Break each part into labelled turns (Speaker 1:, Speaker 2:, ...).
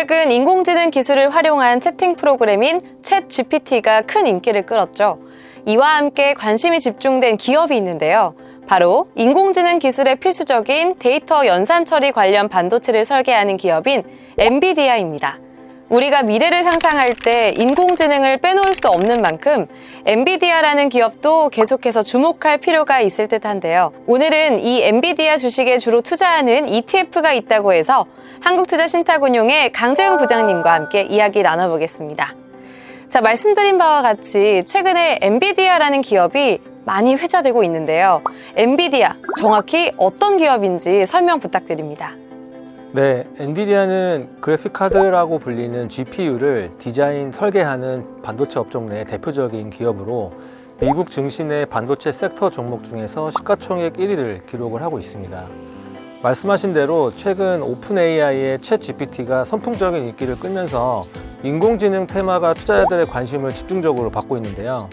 Speaker 1: 최근 인공지능 기술을 활용한 채팅 프로그램인 챗 GPT가 큰 인기를 끌었죠. 이와 함께 관심이 집중된 기업이 있는데요. 바로 인공지능 기술의 필수적인 데이터 연산 처리 관련 반도체를 설계하는 기업인 엔비디아입니다. 우리가 미래를 상상할 때 인공지능을 빼놓을 수 없는 만큼 엔비디아라는 기업도 계속해서 주목할 필요가 있을 듯한데요. 오늘은 이 엔비디아 주식에 주로 투자하는 ETF가 있다고 해서 한국투자신탁운용의 강재용 부장님과 함께 이야기 나눠보겠습니다. 자, 말씀드린 바와 같이 최근에 엔비디아라는 기업이 많이 회자되고 있는데요. 엔비디아 정확히 어떤 기업인지 설명 부탁드립니다.
Speaker 2: 네, 엔비디아는 그래픽 카드라고 불리는 GPU를 디자인, 설계하는 반도체 업종 내 대표적인 기업으로 미국 증시 내 반도체 섹터 종목 중에서 시가총액 1위를 기록을 하고 있습니다. 말씀하신 대로 최근 오픈 AI의 챗 GPT가 선풍적인 인기를 끌면서 인공지능 테마가 투자자들의 관심을 집중적으로 받고 있는데요.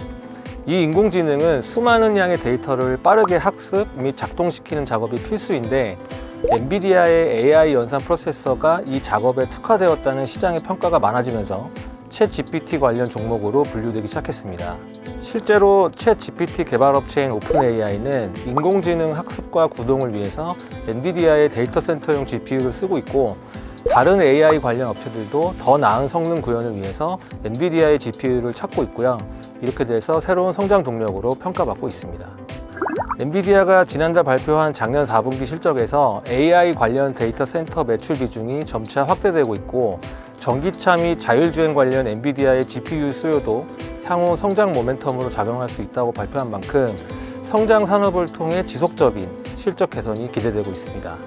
Speaker 2: 이 인공지능은 수많은 양의 데이터를 빠르게 학습 및 작동시키는 작업이 필수인데 엔비디아의 AI 연산 프로세서가 이 작업에 특화되었다는 시장의 평가가 많아지면서 챗 GPT 관련 종목으로 분류되기 시작했습니다. 실제로 챗 GPT 개발 업체인 오픈AI는 인공지능 학습과 구동을 위해서 엔비디아의 데이터 센터용 GPU를 쓰고 있고 다른 AI 관련 업체들도 더 나은 성능 구현을 위해서 엔비디아의 GPU를 찾고 있고요. 이렇게 돼서 새로운 성장 동력으로 평가받고 있습니다. 엔비디아가 지난달 발표한 작년 4분기 실적에서 AI 관련 데이터 센터 매출 비중이 점차 확대되고 있고 전기차 및 자율주행 관련 엔비디아의 GPU 수요도 향후 성장 모멘텀으로 작용할 수 있다고 발표한 만큼 성장 산업을 통해 지속적인 실적 개선이 기대되고 있습니다.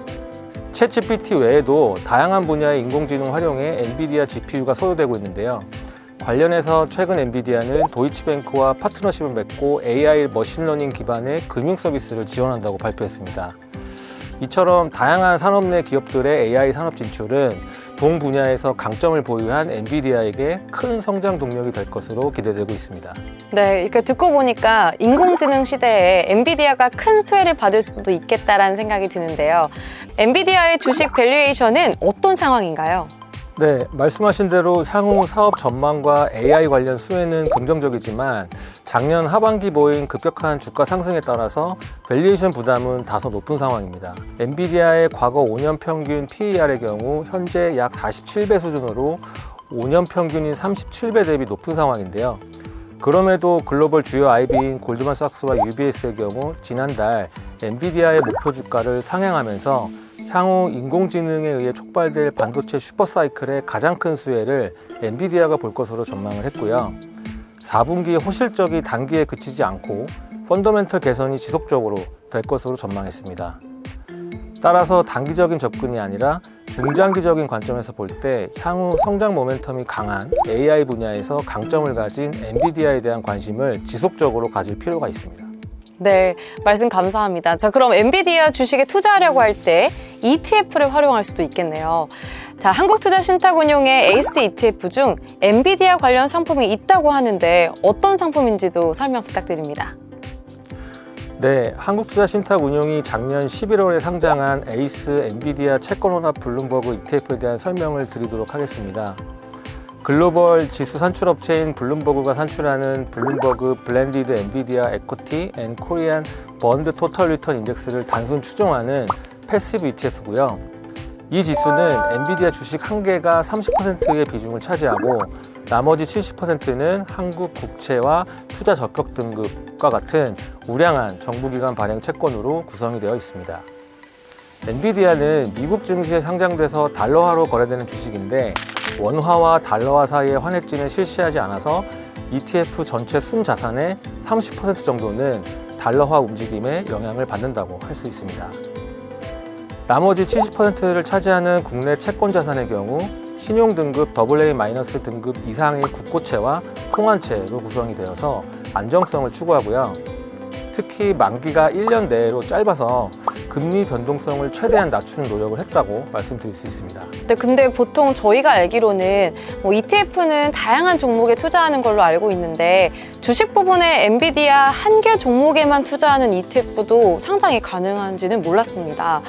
Speaker 2: 챗GPT 외에도 다양한 분야의 인공지능 활용에 엔비디아 GPU가 소요되고 있는데요. 관련해서 최근 엔비디아는 도이치뱅크와 파트너십을 맺고 AI 머신러닝 기반의 금융 서비스를 지원한다고 발표했습니다. 이처럼 다양한 산업 내 기업들의 AI 산업 진출은 동 분야에서 강점을 보유한 엔비디아에게 큰 성장 동력이 될 것으로 기대되고 있습니다.
Speaker 1: 네, 이렇게 듣고 보니까 인공지능 시대에 엔비디아가 큰 수혜를 받을 수도 있겠다라는 생각이 드는데요. 엔비디아의 주식 밸류에이션은 어떤 상황인가요?
Speaker 2: 네, 말씀하신 대로 향후 사업 전망과 AI 관련 수혜는 긍정적이지만 작년 하반기 보인 급격한 주가 상승에 따라서 밸류에이션 부담은 다소 높은 상황입니다. 엔비디아의 과거 5년 평균 PER의 경우 현재 약 47배 수준으로 5년 평균인 37배 대비 높은 상황인데요. 그럼에도 글로벌 주요 IB인 골드만삭스와 UBS의 경우 지난달 엔비디아의 목표 주가를 상향하면서 향후 인공지능에 의해 촉발될 반도체 슈퍼사이클의 가장 큰 수혜를 엔비디아가 볼 것으로 전망을 했고요. 4분기 호실적이 단기에 그치지 않고 펀더멘털 개선이 지속적으로 될 것으로 전망했습니다. 따라서 단기적인 접근이 아니라 중장기적인 관점에서 볼 때 향후 성장 모멘텀이 강한 AI 분야에서 강점을 가진 엔비디아에 대한 관심을 지속적으로 가질 필요가 있습니다.
Speaker 1: 네, 말씀 감사합니다. 자, 그럼 엔비디아 주식에 투자하려고 할 때 ETF를 활용할 수도 있겠네요. 자, 한국투자신탁운용의 에이스 ETF 중 엔비디아 관련 상품이 있다고 하는데 어떤 상품인지도 설명 부탁드립니다.
Speaker 2: 네, 한국투자신탁운용이 작년 11월에 상장한 에이스 엔비디아 채권원합 블룸버그 ETF에 대한 설명을 드리도록 하겠습니다. 글로벌 지수 산출 업체인 블룸버그가 산출하는 블룸버그 블렌디드 엔비디아 에코티 앤 코리안 번드 토털 리턴 인덱스를 단순 추종하는 패시브 ETF고요. 이 지수는 엔비디아 주식 한 개가 30%의 비중을 차지하고 나머지 70%는 한국 국채와 투자 적격 등급과 같은 우량한 정부기관 발행 채권으로 구성이 되어 있습니다. 엔비디아는 미국 증시에 상장돼서 달러화로 거래되는 주식인데 원화와 달러화 사이의 환해지는 실시하지 않아서 ETF 전체 순 자산의 30% 정도는 달러화 움직임에 영향을 받는다고 할 수 있습니다. 나머지 70%를 차지하는 국내 채권 자산의 경우 신용 등급 AA- 등급 이상의 국고채와 통환채로 구성이 되어서 안정성을 추구하고요. 특히 만기가 1년 내로 짧아서 금리 변동성을 최대한 낮추는 노력을 했다고 말씀드릴 수 있습니다.
Speaker 1: 네, 근데 보통 저희가 알기로는 뭐 ETF는 다양한 종목에 투자하는 걸로 알고 있는데 주식 부분에 엔비디아 한 개 종목에만 투자하는 ETF도 상장이 가능한지는 몰랐습니다.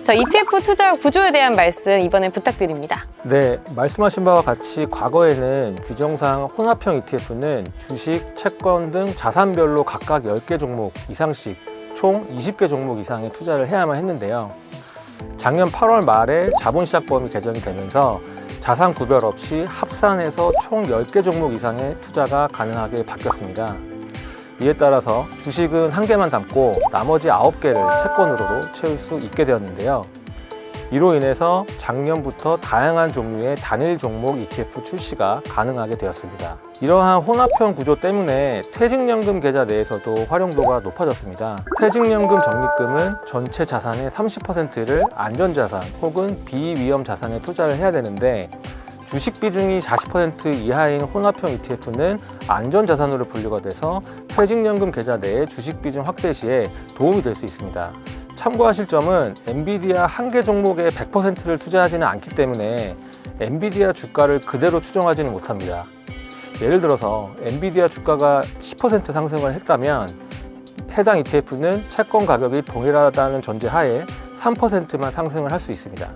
Speaker 1: 자, ETF 투자 구조에 대한 말씀 이번에 부탁드립니다.
Speaker 2: 네, 말씀하신 바와 같이 과거에는 규정상 혼합형 ETF는 주식, 채권 등 자산별로 각각 10개 종목 이상씩 총 20개 종목 이상의 투자를 해야만 했는데요. 작년 8월 말에 자본시작법이 개정이 되면서 자산 구별 없이 합산해서 총 10개 종목 이상의 투자가 가능하게 바뀌었습니다. 이에 따라서 주식은 한 개만 담고 나머지 9개를 채권으로도 채울 수 있게 되었는데요. 이로 인해서 작년부터 다양한 종류의 단일 종목 ETF 출시가 가능하게 되었습니다. 이러한 혼합형 구조 때문에 퇴직연금 계좌 내에서도 활용도가 높아졌습니다. 퇴직연금 적립금은 전체 자산의 30%를 안전자산 혹은 비위험 자산에 투자를 해야 되는데 주식 비중이 40% 이하인 혼합형 ETF는 안전자산으로 분류가 돼서 퇴직연금 계좌 내의 주식 비중 확대 시에 도움이 될 수 있습니다. 참고하실 점은 엔비디아 한 개 종목에 100%를 투자하지는 않기 때문에 엔비디아 주가를 그대로 추정하지는 못합니다. 예를 들어서 엔비디아 주가가 10% 상승을 했다면 해당 ETF는 채권 가격이 동일하다는 전제 하에 3%만 상승을 할 수 있습니다.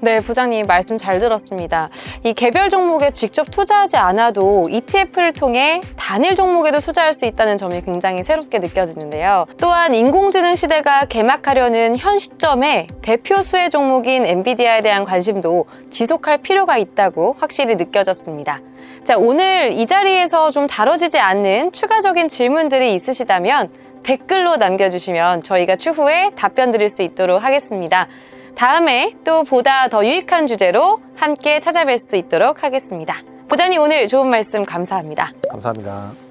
Speaker 1: 네, 부장님 말씀 잘 들었습니다. 이 개별 종목에 직접 투자하지 않아도 ETF를 통해 단일 종목에도 투자할 수 있다는 점이 굉장히 새롭게 느껴지는데요. 또한 인공지능 시대가 개막하려는 현 시점에 대표 수혜 종목인 엔비디아에 대한 관심도 지속할 필요가 있다고 확실히 느껴졌습니다. 자, 오늘 이 자리에서 좀 다뤄지지 않는 추가적인 질문들이 있으시다면 댓글로 남겨주시면 저희가 추후에 답변 드릴 수 있도록 하겠습니다. 다음에 또 보다 더 유익한 주제로 함께 찾아뵐 수 있도록 하겠습니다. 부장님 오늘 좋은 말씀 감사합니다.
Speaker 2: 감사합니다.